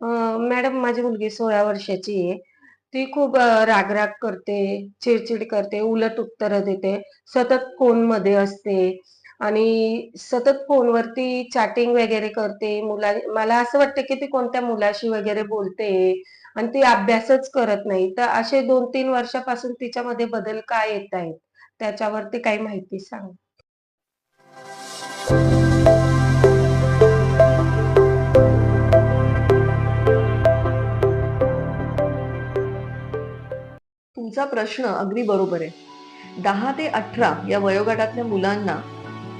Madam माझी मुलगी सोळा वर्षाची आहे. ती खूप राग रागराग करते चिडचिड करते उलट उत्तरं देते. सतत फोनमध्ये असते आणि सतत फोनवरती चॅटिंग वगैरे करते. मुला मला असं वाटतं की ती कोणत्या मुलाशी वगैरे बोलते आणि ती अभ्यासच करत नाही. तर असे दोन तीन वर्षापासून तिच्यामध्ये बदल काय येत आहेत? त्याच्यावरती काही माहिती सांग. तुमचा प्रश्न अगदी बरोबर आहे. दहा ते अठरा या वयोगटातल्या मुलांना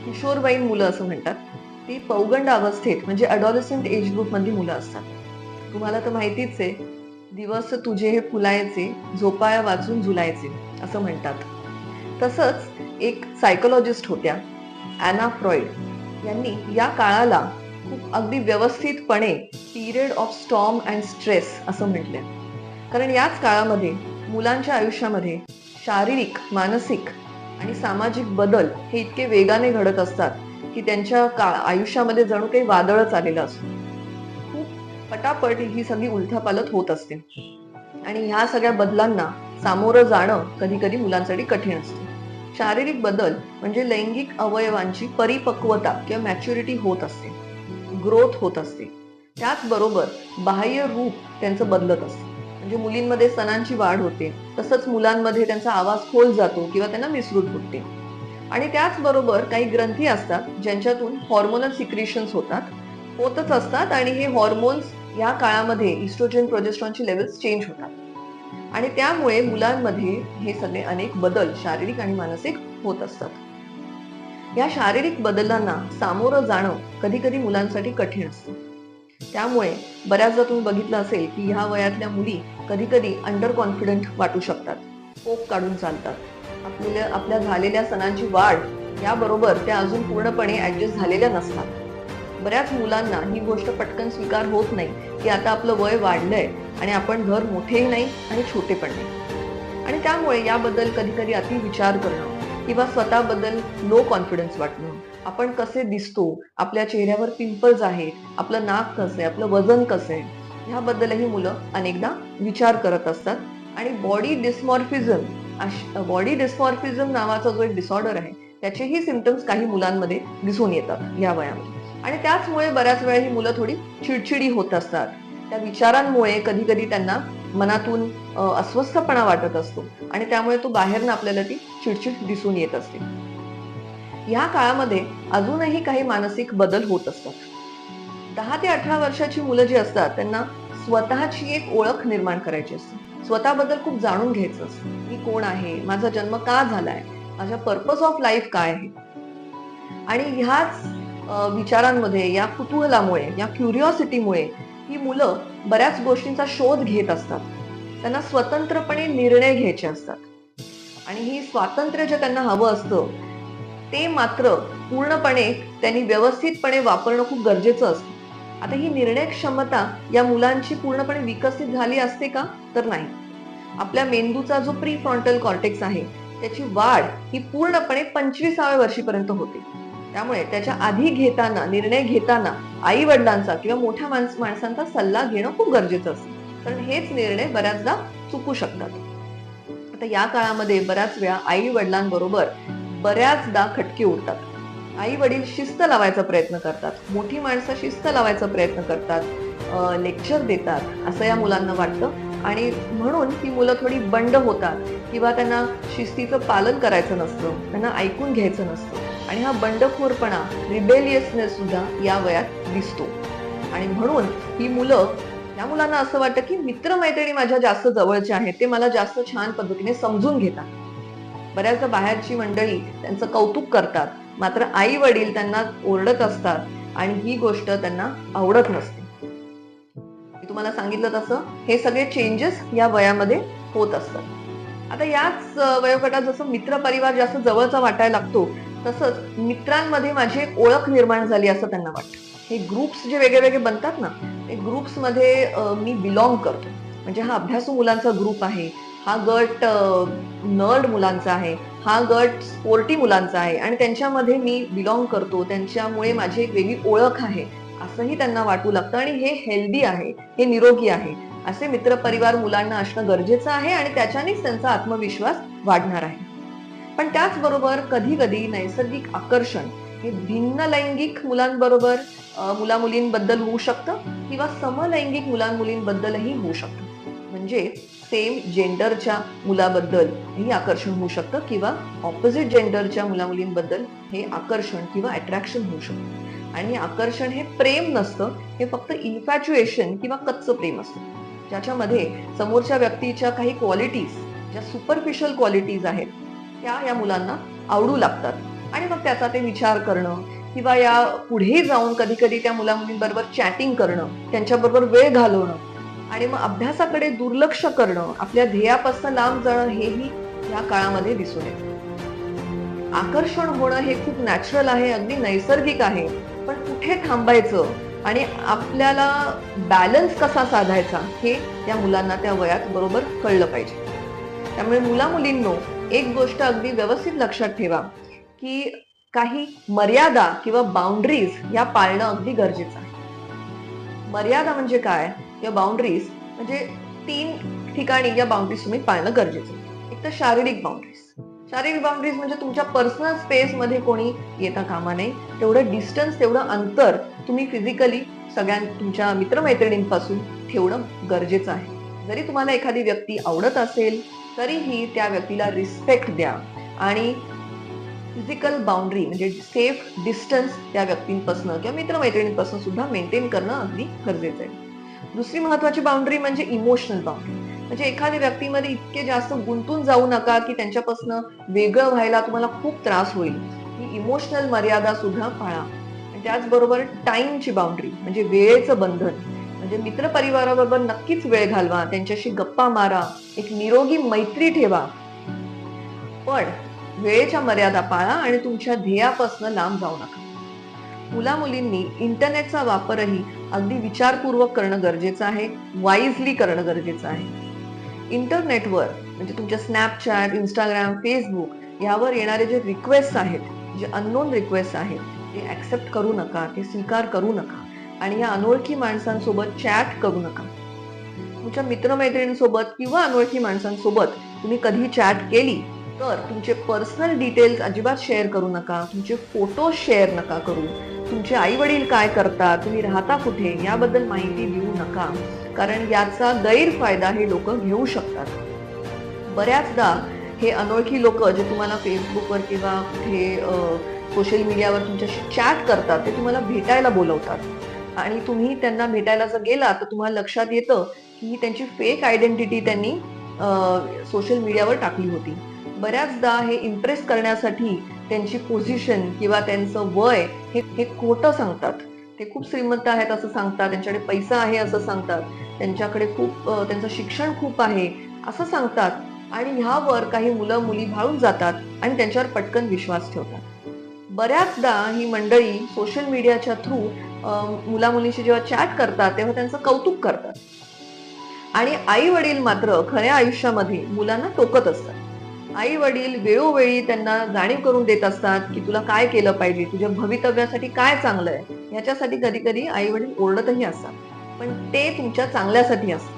किशोरवयीन मुलं असं म्हणतात. ती पौगंड अवस्थेत म्हणजे अडॉलसंट एज ग्रुप मुलं असतात. तुम्हाला तर माहितीच आहे दिवस तुझे हे फुलायचे झोपाया वाचून झुलायचे असं म्हणतात. तसंच एक सायकोलॉजिस्ट होत्या अॅना फ्रॉइड यांनी या काळाला खूप अगदी व्यवस्थितपणे period of storm and stress असं म्हटलं कारण याच काळामध्ये मुलांच्या आयुष्यामध्ये शारीरिक मानसिक आणि सामाजिक बदल हे इतके वेगाने घडत असतात की त्यांच्या का आयुष्यामध्ये जणू काही वादळच आलेलं असतो. खूप पटापट ही सगळी उलथापालत होत असते. आणि ह्या सगळ्या बदलांना सामोरं जाणं कधी कधी मुलांसाठी कठीण असते. शारीरिक बदल म्हणजे लैंगिक अवयवांची परिपक्वता किंवा मॅच्युरिटी होत असते. ग्रोथ होत असते. त्याचबरोबर बाह्य रूप त्यांचं बदलत असतं. म्हणजे मुलींमध्ये सणांची वाढ होते तसंच मुलांमध्ये त्यांचा आवाज खोल जातो किंवा त्यांना मिसरूट फुटते. आणि त्याचबरोबर काही ग्रंथी असतात ज्यांच्यातून हॉर्मोनल सिक्रेशन्स होतात होतच असतात आणि हे हॉर्मोन्स या काळामध्ये इस्ट्रोजन प्रोजेस्ट्रॉनची लेवल्स चेंज होतात. आणि त्यामुळे मुलांमध्ये हे सगळे अनेक बदल शारीरिक आणि मानसिक होत असतात. या शारीरिक बदलांना सामोरं जाणं कधी कधी मुलांसाठी कठीण असतं. त्यामुळे बऱ्याचदा तुम्ही बघितलं असेल की ह्या वयातल्या मुली कधी कधी अंडर कॉन्फिडंट वाटू शकतात. पोक काढून चालतात. आपल्या आपल्या झालेल्या सणांची वाढ याबरोबर त्या अजून पूर्णपणे ॲडजस्ट झालेल्या नसतात. बऱ्याच मुलांना ही गोष्ट पटकन स्वीकार होत नाही की आता आपलं वय वाढलंय आणि आपण घर मोठेही नाही आणि छोटे पण नाही. आणि त्यामुळे याबद्दल कधी कधी अति विचार करणं किंवा स्वतःबद्दल लो कॉन्फिडन्स वाटणं आपण कसे दिसतो आपल्या चेहऱ्यावर पिंपल्स आहेत आपलं नाक कसं आहे आपलं वजन कसं आहे ह्याबद्दलही मुलं अनेकदा विचार करत असतात. आणि बॉडी डिस्मॉर्फिझम बॉडी डिस्मॉर्फिझम नावाचा जो एक डिसऑर्डर आहे त्याचेही सिमटम्स काही मुलांमध्ये दिसून येतात या वयामध्ये. आणि त्याचमुळे बऱ्याच वेळा ही मुलं थोडी चिडचिडी होत असतात. त्या विचारांमुळे कधी कधी त्यांना मनातून अस्वस्थपणा वाटत असतो. आणि त्यामुळे तो बाहेरनं आपल्याला ती चिडचिड दिसून येत असते. या काळामध्ये अजूनही काही मानसिक बदल होत असतात. दहा ते अठरा वर्षाची मुलं जी असतात त्यांना स्वतःची एक ओळख निर्माण करायची असते. स्वतःबद्दल खूप जाणून घ्यायचं असतं. मी कोण आहे? माझा जन्म का झालाय? माझ्या पर्पज ऑफ लाईफ काय आहे? आणि ह्याच विचारांमध्ये या कुतूहलामुळे या क्युरिओसिटीमुळे ही मुलं बऱ्याच गोष्टींचा शोध घेत असतात. त्यांना स्वतंत्रपणे निर्णय घ्यायचे असतात. आणि ही स्वातंत्र्य जे त्यांना हवं असतं ते मात्र पूर्णपणे त्यांनी व्यवस्थितपणे वापरणं खूप गरजेचं असतं. आता ही निर्णय क्षमता या मुलांची पूर्णपणे विकसित झाली असते का? तर नाही. आपल्या मेंदूचा जो प्री फ्रॉन्टल कॉर्टेक्स आहे त्याची वाढ ही पूर्णपणे पंचवीसाव्या वर्षीपर्यंत होते. त्यामुळे त्याच्या आधी घेताना निर्णय घेताना आई वडिलांचा किंवा मोठ्या माणस माणसांचा सल्ला घेणं खूप गरजेचं असतं. कारण हेच निर्णय बऱ्याचदा चुकू शकतात. आता या काळामध्ये बऱ्याच वेळा आई वडिलांबरोबर बऱ्याचदा खटके उठतात आई वडील शिस्त लावायचा प्रयत्न करतात. मोठी माणसं शिस्त लावायचा प्रयत्न करतात. लेक्चर देतात असं या मुलांना वाटतं. आणि म्हणून ही मुलं थोडी बंड होतात किंवा त्यांना शिस्तीचं पालन करायचं नसतं त्यांना ऐकून घ्यायचं नसतं. आणि हा बंडखोरपणा रिबेलियसनेस सुद्धा या वयात दिसतो. आणि म्हणून ही मुलं या मुलांना असं वाटतं की मित्रमैत्रिणी माझ्या जास्त जवळचे आहेत ते मला जास्त छान पद्धतीने समजून घेतात. बऱ्याचदा बाहेरची मंडळी त्यांचं कौतुक करतात. मात्र आई वडील त्यांना ओरडत असतात आणि ही गोष्ट त्यांना आवडत नसते. मी तुम्हाला सांगितलं तसं हे सगळे चेंजेस या वयामध्ये होत असतात. आता याच वयोगटात जसं मित्र परिवार जास्त जवळचा वाटायला लागतो तसंच मित्रांमध्ये माझी एक ओळख निर्माण झाली असं त्यांना वाटतं. हे ग्रुप्स जे वेगळे वेगळे बनतात ना ते ग्रुप्समध्ये मी बिलॉंग करतो. म्हणजे हा अभ्यासू मुलांचा ग्रुप आहे हा गट नर्ड मुलांचा आहे हा गट स्पोर्टी मुलांचा आहे आणि त्यांच्यामध्ये मी बिलॉंग करतो त्यांच्यामुळे माझी एक वेगळी ओळख आहे असंही त्यांना वाटू लागतं आणि हे हेल्दी आहे हे निरोगी आहे असे मित्रपरिवार मुलांना असणं गरजेचं आहे आणि त्याच्यानेच त्यांचा आत्मविश्वास वाढणार आहे. पण त्याचबरोबर कधी कधी नैसर्गिक आकर्षण हे भिन्न लैंगिक मुलांबरोबर मुला मुलींबद्दल होऊ शकतं किंवा समलैंगिक मुलांमुलींबद्दलही होऊ शकतं. म्हणजे सेम जेंडरच्या मुलाबद्दल हे आकर्षण होऊ शकतं किंवा ऑपोजिट जेंडरच्या मुला मुलींबद्दल हे आकर्षण किंवा अट्रॅक्शन होऊ शकतं. आणि आकर्षण हे प्रेम नसतं हे फक्त इन्फॅच्युएशन किंवा कच्चं प्रेम असतं. ज्याच्यामध्ये समोरच्या व्यक्तीच्या काही क्वालिटीज ज्या सुपरफिशियल क्वालिटीज आहेत त्या या मुलांना आवडू लागतात. आणि मग त्याचा ते विचार करणं किंवा या पुढे जाऊन कधी कधी त्या मुला मुलींबरोबर चॅटिंग करणं त्यांच्याबरोबर वेळ घालवणं आणि मग अभ्यासाकडे दुर्लक्ष करणं आपल्या ध्येयापासून लांब जाणं हेही या काळामध्ये दिसून येतं. आकर्षण होणं हे खूप नॅचरल आहे अगदी नैसर्गिक आहे पण कुठे थांबायचं आणि आपल्याला बॅलन्स कसा साधायचा हे या मुलांना त्या वयात बरोबर कळलं पाहिजे. त्यामुळे मुला मुलींनो एक गोष्ट अगदी व्यवस्थित लक्षात ठेवा की काही मर्यादा किंवा बाउंड्रीज या पाळणं अगदी गरजेचं आहे. मर्यादा म्हणजे काय? या बाउंड्रीज म्हणजे तीन ठिकाणी या बाउंड्रीज तुम्ही पाळणं गरजेचं आहे. एक तर शारीरिक बाउंड्रीज शारीरिक बाउंड्रीज म्हणजे तुमच्या पर्सनल स्पेस मध्ये कोणी येता कामा नये. तेवढं डिस्टन्स तेवढं अंतर तुम्ही फिजिकली सगळ्यां तुमच्या मित्रमैत्रिणींपासून ठेवणं गरजेचं आहे. जरी तुम्हाला एखादी व्यक्ती आवडत असेल तरीही त्या व्यक्तीला रिस्पेक्ट द्या. आणि फिजिकल बाउंड्री म्हणजे सेफ डिस्टन्स त्या व्यक्तींपासून किंवा मित्रमैत्रिणींपासून सुद्धा मेंटेन करणं अगदी गरजेचं आहे. दुसरी महत्वाची बाउंड्री म्हणजे इमोशनल बाउंड्री म्हणजे एखाद्या व्यक्तीमध्ये इतके जास्त गुंतून जाऊ नका की त्यांच्यापासून वेगळं व्हायला तुम्हाला खूप त्रास होईल. ही इमोशनल मर्यादा सुद्धा पाळा. त्याचबरोबर टाइमची बाउंड्री म्हणजे वेळेचं बंधन. म्हणजे मित्रपरिवाराबरोबर नक्कीच वेळ घालवा त्यांच्याशी गप्पा मारा एक निरोगी मैत्री ठेवा. पण वेळेच्या मर्यादा पाळा आणि तुमच्या ध्येयापासून लांब जाऊ नका. मुला मुलींनी इंटरनेटचा वापरही अगदी विचारपूर्वक करणं गरजेचं आहे वाईजली करणं गरजेचं आहे. इंटरनेटवर म्हणजे तुमच्या स्नॅपचॅट इंस्टाग्राम फेसबुक यावर येणारे जे रिक्वेस्ट आहेत जे अननोन रिक्वेस्ट आहेत ते ॲक्सेप्ट करू नका ते स्वीकार करू नका आणि या अनोळखी माणसांसोबत चॅट करू नका. तुमच्या मित्रमैत्रिणींसोबत किंवा अनोळखी माणसांसोबत तुम्ही कधी चॅट केली तर तुमचे पर्सनल डिटेल्स अजिबात शेअर करू नका. तुमचे फोटो शेअर नका करू. तुमचे आई वडील काय करतात तुम्ही राहता कुठे याबद्दल माहिती देऊ नका. कारण याचा गैरफायदा हे लोक घेऊ शकतात. बऱ्याचदा हे अनोळखी लोक जे तुम्हाला फेसबुकवर किंवा कुठे सोशल मीडियावर तुमच्याशी चॅट करतात ते तुम्हाला भेटायला बोलवतात. आणि तुम्ही त्यांना भेटायला जर गेला तर तुम्हाला लक्षात येतं की ही त्यांची फेक आयडेंटिटी त्यांनी सोशल मीडियावर टाकली होती. बऱ्याचदा हे इम्प्रेस करण्यासाठी त्यांची पोझिशन किंवा त्यांचं वय हे हे खोटं सांगतात. ते खूप श्रीमंत आहेत असं सांगतात त्यांच्याकडे पैसा आहे असं सांगतात त्यांच्याकडे खूप त्यांचं शिक्षण खूप आहे असं सांगतात आणि ह्यावर काही मुलं मुली भाळून जातात आणि त्यांच्यावर पटकन विश्वास ठेवतात. बऱ्याचदा ही मंडळी सोशल मीडियाच्या थ्रू मुला मुलीशी जेव्हा चॅट करतात तेव्हा त्यांचं कौतुक करतात. आणि आई वडील मात्र खऱ्या आयुष्यामध्ये मुलांना टोकत असतात. आई वडील वेळोवेळी त्यांना जाणीव करून देत असतात की तुला काय केलं पाहिजे? तुझ्या भवितव्यासाठी काय चांगलं आहे? ह्याच्यासाठी कधी कधी आई वडील ओरडतही असतात. पण ते तुमच्या चांगल्यासाठी असतात.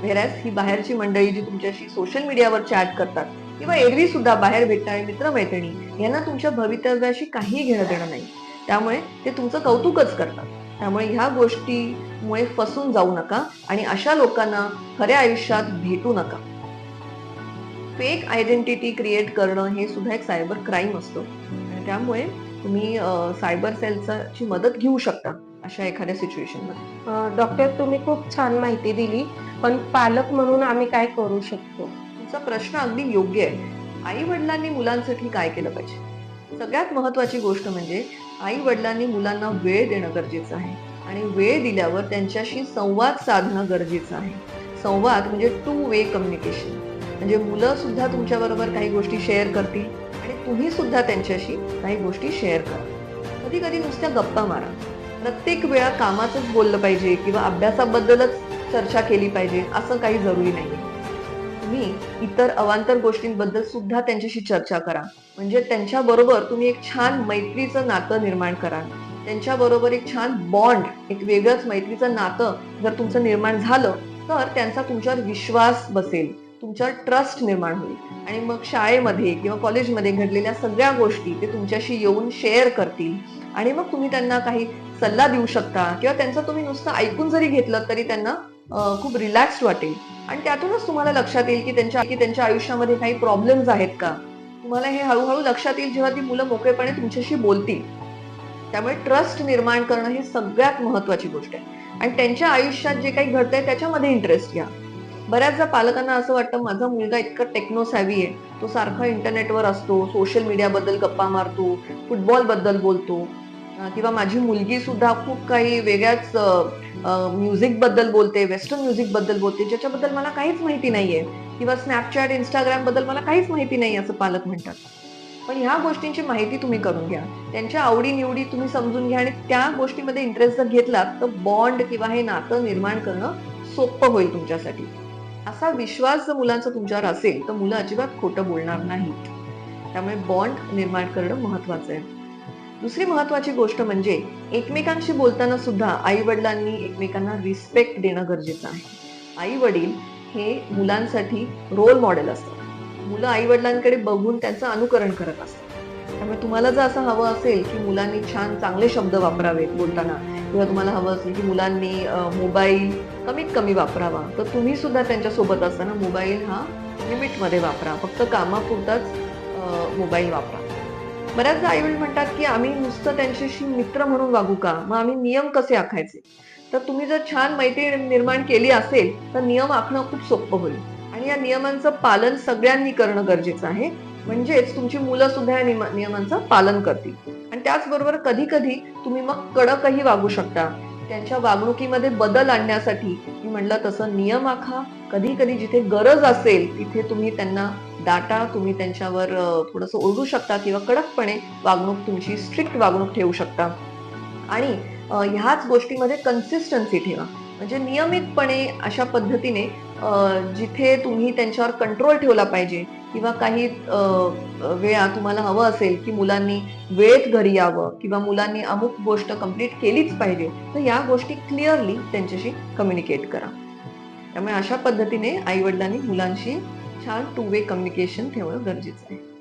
व्हेरॅज ही बाहेरची मंडळी जी तुमच्याशी सोशल मीडियावर चॅट करतात किंवा एरवी सुद्धा बाहेर भेटणारे मित्रमैत्रिणी यांना तुमच्या भवितव्याशी काहीही घेणं देणं नाही. त्यामुळे ते तुमचं कौतुकच करतात. त्यामुळे ह्या गोष्टीमुळे फसून जाऊ नका आणि अशा लोकांना खऱ्या आयुष्यात भेटू नका. फेक आयडेंटिटी क्रिएट करणं हे सुद्धा एक सायबर क्राईम असतो. त्यामुळे तुम्ही सायबर सेलची मदत घेऊ शकता अशा एखाद्या सिच्युएशनमध्ये अं, डॉक्टर तुम्ही खूप छान माहिती दिली पण पालक म्हणून आम्ही काय करू शकतो? तुमचा प्रश्न अगदी योग्य आहे. आई वडिलांनी मुलांसाठी काय केलं पाहिजे? सगळ्यात महत्वाची गोष्ट म्हणजे आई वडिलांनी मुलांना वेळ देणं गरजेचं आहे. आणि वेळ दिल्यावर त्यांच्याशी संवाद साधणं गरजेचं आहे. संवाद म्हणजे टू वे कम्युनिकेशन म्हणजे मुलं सुद्धा तुमच्या बरोबर काही गोष्टी शेअर करतील आणि तुम्ही सुद्धा त्यांच्याशी काही गोष्टी शेअर करा. कधी कधी नुसत्या गप्पा मारा. प्रत्येक वेळा कामाचंच बोललं पाहिजे किंवा अभ्यासाबद्दलच चर्चा केली पाहिजे असं काही जरुरी नाही तुम्ही इतर अवांतर गोष्टींबद्दल सुद्धा त्यांच्याशी चर्चा करा. म्हणजे त्यांच्या बरोबर तुम्ही एक छान मैत्रीचं नातं निर्माण करा त्यांच्याबरोबर एक छान बॉन्ड एक वेगळंच मैत्रीचं नातं जर तुमचं निर्माण झालं तर त्यांचा तुमच्यावर विश्वास बसेल. तुमच्यावर ट्रस्ट निर्माण होईल. आणि मग शाळेमध्ये किंवा कॉलेजमध्ये घडलेल्या सगळ्या गोष्टी ते तुमच्याशी येऊन शेअर करतील. आणि मग तुम्ही त्यांना काही सल्ला देऊ शकता किंवा त्यांचं तुम्ही नुसतं ऐकून जरी घेतलं तरी त्यांना खूप रिलॅक्स्ड वाटेल. आणि त्यातूनच तुम्हाला लक्षात येईल की त्यांच्या की त्यांच्या आयुष्यामध्ये काही प्रॉब्लेम्स आहेत का? तुम्हाला हे हळूहळू लक्षात येईल जेव्हा ती मुलं मोकळेपणे तुमच्याशी बोलतील. त्यामुळे ट्रस्ट निर्माण करणं ही सगळ्यात महत्वाची गोष्ट आहे. आणि त्यांच्या आयुष्यात जे काही घडतंय त्याच्यामध्ये इंटरेस्ट घ्या. बऱ्याचदा पालकांना असं वाटतं माझा मुलगा इतका टेक्नो सॅव्ही आहे. तो सारखा इंटरनेटवर असतो सोशल मीडियाबद्दल गप्पा मारतो फुटबॉलबद्दल बोलतो. किंवा माझी मुलगी सुद्धा खूप काही वेगळ्याच म्युझिकबद्दल बोलते वेस्टर्न म्युझिकबद्दल बोलते ज्याच्याबद्दल मला काहीच माहिती नाहीये. किंवा स्नॅपचॅट इंस्टाग्रामबद्दल मला काहीच माहिती नाही असं पालक म्हणतात. पण ह्या गोष्टींची माहिती तुम्ही करून घ्या. त्यांच्या आवडीनिवडी तुम्ही समजून घ्या आणि त्या गोष्टीमध्ये इंटरेस्ट जर घेतलात तर बॉन्ड किंवा हे नातं निर्माण करणं सोपं होईल तुमच्यासाठी. असा विश्वास जर मुलांचा तुमच्यावर असेल तर मुलं अजिबात खोटं बोलणार नाहीत. त्यामुळे बॉन्ड निर्माण करणं महत्वाचं आहे. दुसरी महत्वाची गोष्ट म्हणजे एकमेकांशी बोलताना सुद्धा आई वडिलांनी एकमेकांना रिस्पेक्ट देणं गरजेचं आहे. आई वडील हे मुलांसाठी रोल मॉडेल असतात. मुलं आई वडिलांकडे बघून त्यांचं अनुकरण करत असतात. त्यामुळे तुम्हाला जर असं हवं असेल की मुलांनी छान चांगले शब्द वापरावेत बोलताना किंवा तुम्हाला हवं असेल की मुलांनी मोबाईल कमीत कमी वापरावा. तर तुम्ही सुद्धा त्यांच्यासोबत असताना मोबाईल हा लिमिटमध्ये वापरा. फक्त कामापुरताच मोबाईल वापरा. बऱ्याचदा आईवडील म्हणतात की आम्ही नुसतं त्यांच्याशी मित्र म्हणून वागू का? मग आम्ही नियम कसे आखायचे? तर तुम्ही जर छान मैत्री निर्माण केली असेल तर नियम आखणं खूप सोपं होईल. आणि या नियमांचं पालन सगळ्यांनी करणं गरजेचं आहे. म्हणजेच तुमची मुलं सुद्धा या नियमांचं पालन करतील. आणि त्याचबरोबर कधी कधी तुम्ही मग कडकही वागू शकता. त्यांच्या वागणुकीमध्ये बदल आणण्यासाठी मी म्हणलं तसं नियम आखा. कधी कधी जिथे गरज असेल तिथे तुम्ही त्यांना डाटा तुम्ही त्यांच्यावर थोडंसं ओरडू शकता किंवा कडकपणे वागणूक तुमची स्ट्रिक्ट वागणूक ठेवू शकता. आणि ह्याच गोष्टीमध्ये कन्सिस्टन्सी ठेवा. म्हणजे नियमितपणे अशा पद्धतीने जिथे तुम्ही त्यांच्यावर कंट्रोल ठेवला पाहिजे किंवा काही वेळा तुम्हाला हवं असेल की मुलांनी वेळेत घरी यावं किंवा मुलांनी अमुक गोष्ट कंप्लीट केलीच पाहिजे तर या गोष्टी क्लिअरली त्यांच्याशी कम्युनिकेट करा. त्यामुळे अशा पद्धतीने आई वडिलांनी मुलांशी छान टू वे कम्युनिकेशन ठेवणं गरजेचं आहे.